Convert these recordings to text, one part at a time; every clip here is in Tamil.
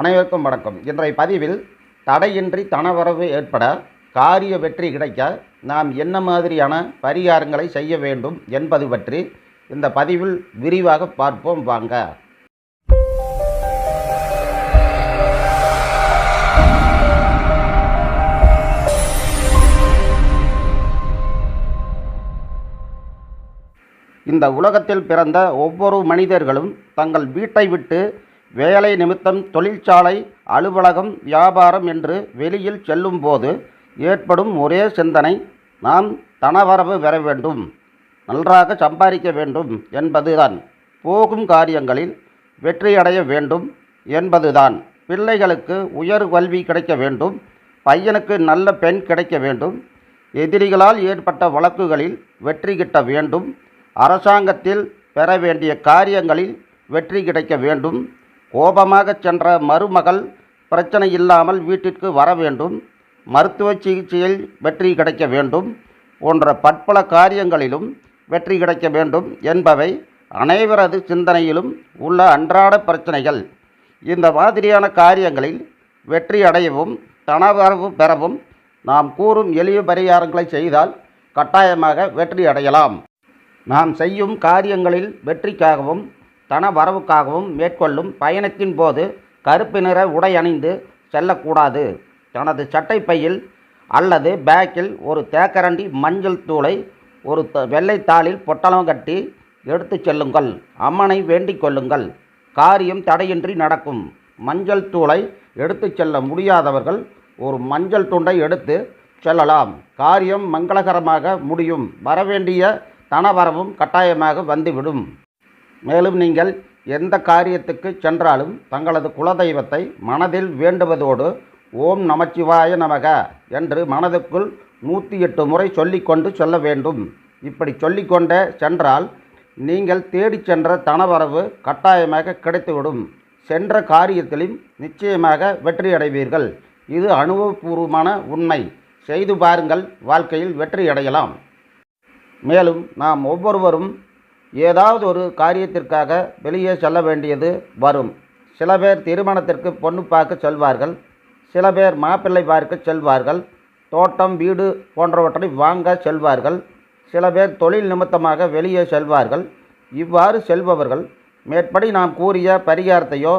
அனைவருக்கும் வணக்கம். இன்றைய பதிவில் தடையின்றி தனவரவு ஏற்பட காரிய வெற்றி கிடைக்க நாம் என்ன மாதிரியான பரிகாரங்களை செய்ய வேண்டும் என்பது பற்றி இந்த பதிவில் விரிவாக பார்ப்போம் வாங்க. இந்த உலகத்தில் பிறந்த ஒவ்வொரு மனிதர்களும் தங்கள் வீட்டை விட்டு வேலை நிமித்தம் தொழிற்சாலை அலுவலகம் வியாபாரம் என்று வெளியில் செல்லும்போது ஏற்படும் ஒரே சிந்தனை நாம் தனவரவு பெற வேண்டும் நன்றாக சம்பாதிக்க வேண்டும் என்பதுதான். போகும் காரியங்களில் வெற்றியடைய வேண்டும் என்பதுதான். பிள்ளைகளுக்கு உயர் கல்வி கிடைக்க வேண்டும் பையனுக்கு நல்ல பெண் கிடைக்க வேண்டும் எதிரிகளால் ஏற்பட்ட வழக்குகளில் வெற்றி கிட்ட வேண்டும் அரசாங்கத்தில் பெற வேண்டிய காரியங்களில் வெற்றி கிடைக்க வேண்டும் கோபமாக சென்ற மருமகள் பிரச்சனை இல்லாமல் வீட்டிற்கு வர வேண்டும் மருத்துவ சிகிச்சையில் வெற்றி கிடைக்க வேண்டும் போன்ற பற்பல காரியங்களிலும் வெற்றி கிடைக்க வேண்டும் என்பவை அனைவரது சிந்தனையிலும் உள்ள அன்றாட பிரச்சனைகள். இந்த மாதிரியான காரியங்களில் வெற்றி அடையவும் தனவரவு பெறவும் நாம் கூறும் எளிய பரிகாரங்களை செய்தால் கட்டாயமாக வெற்றி அடையலாம். நாம் செய்யும் காரியங்களில் வெற்றிக்காகவும் தன வரவுக்காகவும் மேற்கொள்ளும் பயணத்தின் போது கருப்பு நிற உடை அணிந்து செல்லக்கூடாது. தனது சட்டை பையில் அல்லது பேக்கில் ஒரு தேக்கரண்டி மஞ்சள் தூளை ஒரு த வெள்ளைத்தாளில் பொட்டலம் கட்டி எடுத்து செல்லுங்கள். அம்மனை வேண்டிக் கொள்ளுங்கள். காரியம் தடையின்றி நடக்கும். மஞ்சள் தூளை எடுத்து செல்ல முடியாதவர்கள் ஒரு மஞ்சள் துண்டை எடுத்து செல்லலாம். காரியம் மங்களகரமாக முடியும். வரவேண்டிய தனவரவும் கட்டாயமாக வந்துவிடும். மேலும் நீங்கள் எந்த காரியத்துக்கு சென்றாலும் தங்களது குலதெய்வத்தை மனதில் வேண்டுவதோடு ஓம் நமச்சிவாய நமக என்று மனதுக்குள் நூற்றி எட்டு முறை சொல்லிக்கொண்டு சொல்ல வேண்டும். இப்படி சொல்லிக்கொண்டே சென்றால் நீங்கள் தேடிச் சென்ற தனவரவு கட்டாயமாக கிடைத்துவிடும். சென்ற காரியத்திலும் நிச்சயமாக வெற்றியடைவீர்கள். இது அனுபவபூர்வமான உண்மை. செய்து பாருங்கள் வாழ்க்கையில் வெற்றி அடையலாம் மேலும் நாம் ஒவ்வொருவரும் ஏதாவது ஒரு காரியத்திற்காக வெளியே செல்ல வேண்டியது வரும். சில பேர் திருமணத்திற்கு பொண்ணு பார்க்க செல்வார்கள். சில பேர் மாப்பிள்ளை பார்க்க செல்வார்கள். தோட்டம் வீடு போன்றவற்றை வாங்க செல்வார்கள். சில பேர் தொழில் நிமித்தமாக வெளியே செல்வார்கள். இவ்வாறு செல்பவர்கள் மேற்படி நாம் கூறிய பரிகாரத்தையோ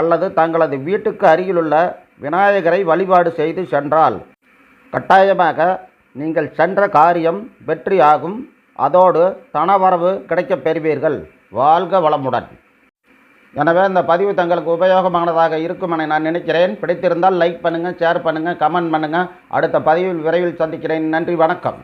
அல்லது தங்களது வீட்டுக்கு அருகிலுள்ள விநாயகரை வழிபாடு செய்து சென்றால் கட்டாயமாக நீங்கள் சென்ற காரியம் வெற்றி ஆகும் அதோடு தனவரவு கிடைக்கப் பெறுவீர்கள். வாழ்க வளமுடன். எனவே இந்த பதிவு தங்களுக்கு உபயோகமானதாக இருக்கும் என நான் நினைக்கிறேன். பிடித்திருந்தால் லைக் பண்ணுங்கள் ஷேர் பண்ணுங்கள் கமெண்ட் பண்ணுங்கள் அடுத்த பதிவில் விரைவில் சந்திக்கிறேன். நன்றி வணக்கம்.